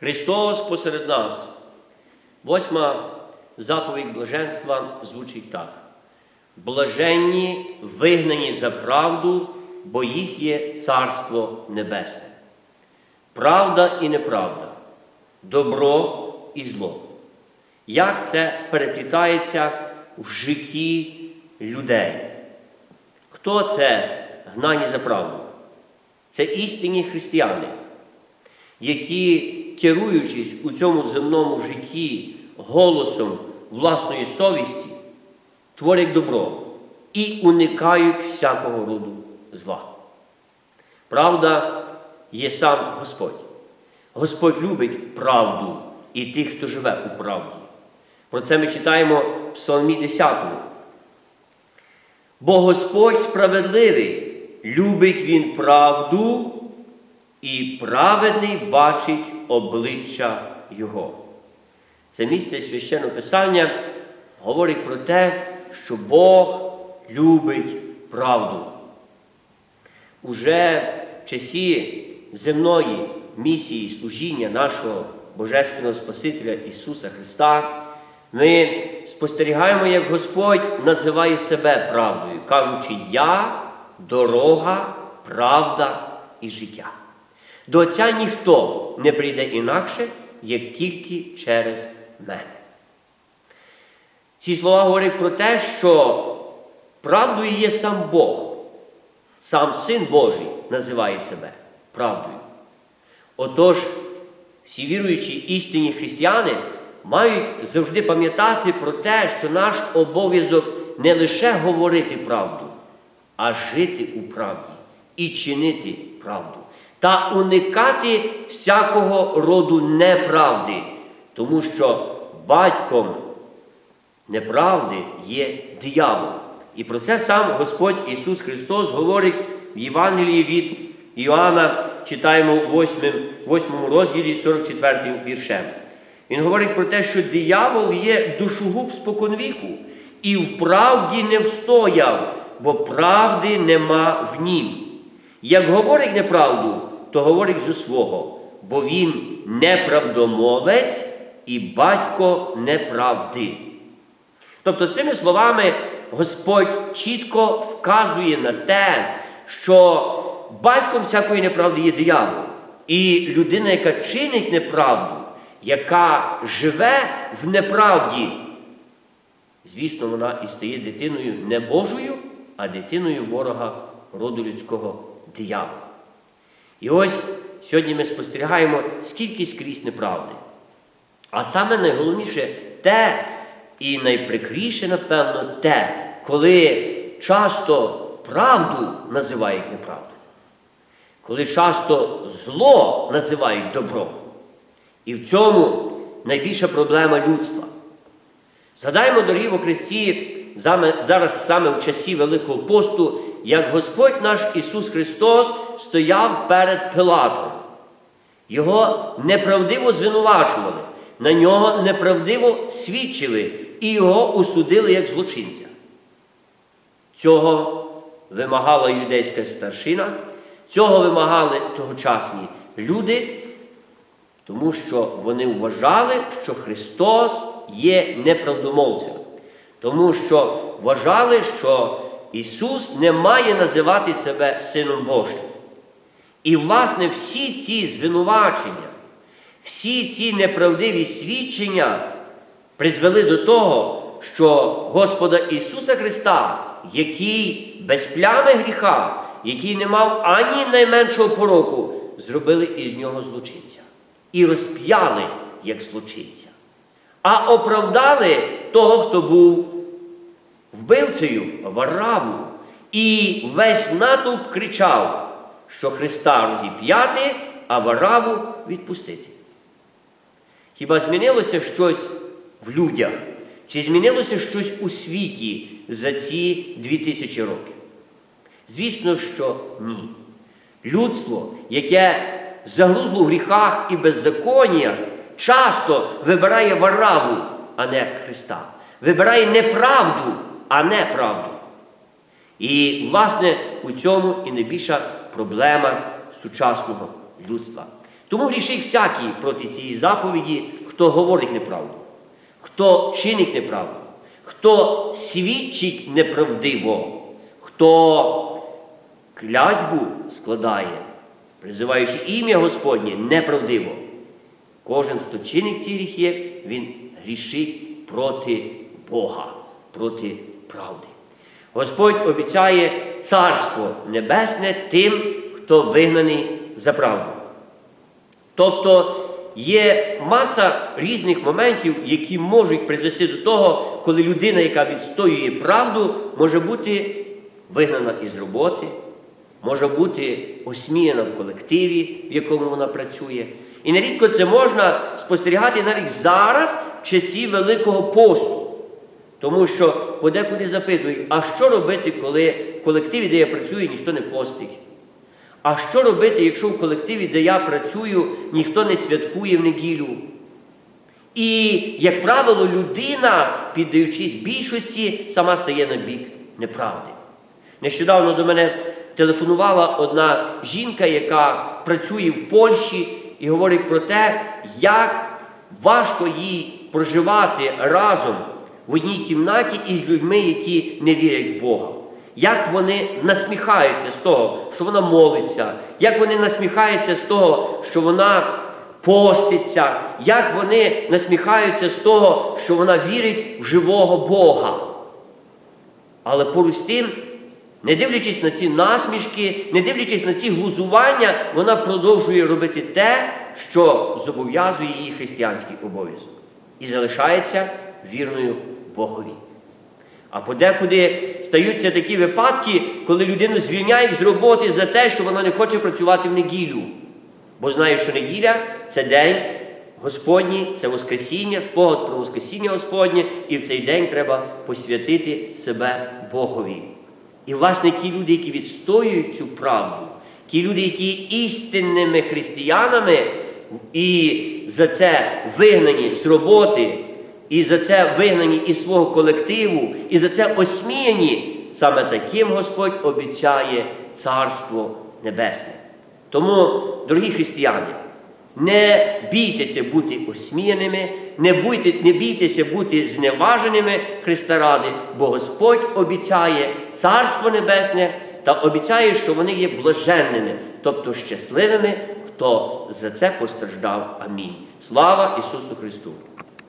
Христос посеред нас. Восьма заповідь блаженства звучить так. Блаженні, вигнані за правду, бо їх є Царство Небесне. Правда і неправда, добро і зло. Як це переплітається в житті людей? Хто це гнані за правду? Це істинні християни, які, керуючись у цьому земному житті голосом власної совісті, творять добро і уникають всякого роду зла. Правда є сам Господь. Господь любить правду і тих, хто живе у правді. Про це ми читаємо в Псалмі 10. Бо Господь справедливий, любить Він правду, і праведний бачить обличчя Його. Це місце священного Писання говорить про те, що Бог любить правду. Уже в часі земної місії служіння нашого Божественного Спасителя Ісуса Христа, ми спостерігаємо, як Господь називає себе правдою, кажучи, Я дорога, правда і життя. До Отця ніхто не прийде інакше, як тільки через мене. Ці слова говорять про те, що правдою є сам Бог, сам Син Божий називає себе правдою. Отож, всі віруючі істинні християни мають завжди пам'ятати про те, що наш обов'язок не лише говорити правду, а жити у правді і чинити правду та уникати всякого роду неправди, тому що батьком неправди є диявол. І про це сам Господь Ісус Христос говорить в Євангелії від Іоанна, читаємо в 8, 8 розділі 44 віршем. Він говорить про те, що диявол є душогуб споконвіку і в правді не встояв, бо правди нема в нім. Як говорить неправду, то говорить зі свого, бо він неправдомовець і батько неправди. Тобто, цими словами Господь чітко вказує на те, що батьком всякої неправди є диявол. І людина, яка чинить неправду, яка живе в неправді, звісно, вона і стає дитиною не Божою, а дитиною ворога роду людського диявола. І ось сьогодні ми спостерігаємо, скільки скрізь неправди. А саме найголовніше те, і найприкріше, напевно, те, коли часто правду називають неправду, коли часто зло називають добром. І в цьому найбільша проблема людства. Згадаємо, дорогі во Христі, зараз саме в часі Великого посту, як Господь наш Ісус Христос стояв перед Пилатом. Його неправдиво звинувачували, на нього неправдиво свідчили і його осудили як злочинця. Цього вимагала юдейська старшина, цього вимагали тогочасні люди, тому що вони вважали, що Христос є неправдомовцем, тому що вважали, що Ісус не має називати себе Сином Божим. І, власне, всі ці звинувачення, всі ці неправдиві свідчення призвели до того, що Господа Ісуса Христа, який без плями гріха, який не мав ані найменшого пороку, зробили із нього злочинця і розп'яли як злочинця. А оправдали того, хто був вбивцею Вараву. І весь натовп кричав, що Христа розіп'яти, а Вараву відпустити. Хіба змінилося щось в людях? Чи змінилося щось у світі за ці дві тисячі років? Звісно, що ні. Людство, яке загрузло в гріхах і беззаконнях, часто вибирає вараву, а не Христа. Вибирає неправду, а не правду. І, власне, у цьому і найбільша проблема сучасного людства. Тому грішить всякий проти цієї заповіді, хто говорить неправду, хто чинить неправду, хто свідчить неправдиво, хто клятьбу складає, призиваючи ім'я Господнє неправдиво. Кожен, хто чинить ці гріхи, він грішить проти Бога, проти правди. Господь обіцяє Царство Небесне тим, хто вигнаний за правду. Тобто є маса різних моментів, які можуть призвести до того, коли людина, яка відстоює правду, може бути вигнана із роботи, може бути осміяна в колективі, в якому вона працює. І нерідко це можна спостерігати навіть зараз, в часі Великого посту. Тому що подекуди запитують, а що робити, коли в колективі, де я працюю, ніхто не постить? А що робити, якщо в колективі, де я працюю, ніхто не святкує в неділю? І, як правило, людина, піддаючись більшості, сама стає на бік неправди. Нещодавно до мене телефонувала одна жінка, яка працює в Польщі, і говорить про те, як важко їй проживати разом в одній кімнаті із людьми, які не вірять в Бога. Як вони насміхаються з того, що вона молиться, як вони насміхаються з того, що вона поститься, як вони насміхаються з того, що вона вірить в живого Бога. Але поруч з тим, не дивлячись на ці насмішки, не дивлячись на ці глузування, вона продовжує робити те, що зобов'язує її християнський обов'язок. І залишається вірною Богові. А подекуди стаються такі випадки, коли людину звільняють з роботи за те, що вона не хоче працювати в неділю. Бо знає, що неділя це день Господній, це Воскресіння, спогад про Воскресіння Господнє, і в цей день треба посвятити себе Богові. І, власне, ті люди, які відстоюють цю правду, ті люди, які є істинними християнами, і за це вигнані з роботи, і за це вигнані із свого колективу, і за це осміяні, саме таким Господь обіцяє Царство Небесне. Тому, дорогі християни, не бійтеся бути осміяними, не, буйте, не бійтеся бути зневаженими Христа ради, бо Господь обіцяє Царство Небесне та обіцяє, що вони є блаженними, тобто щасливими, хто за це постраждав. Амінь. Слава Ісусу Христу!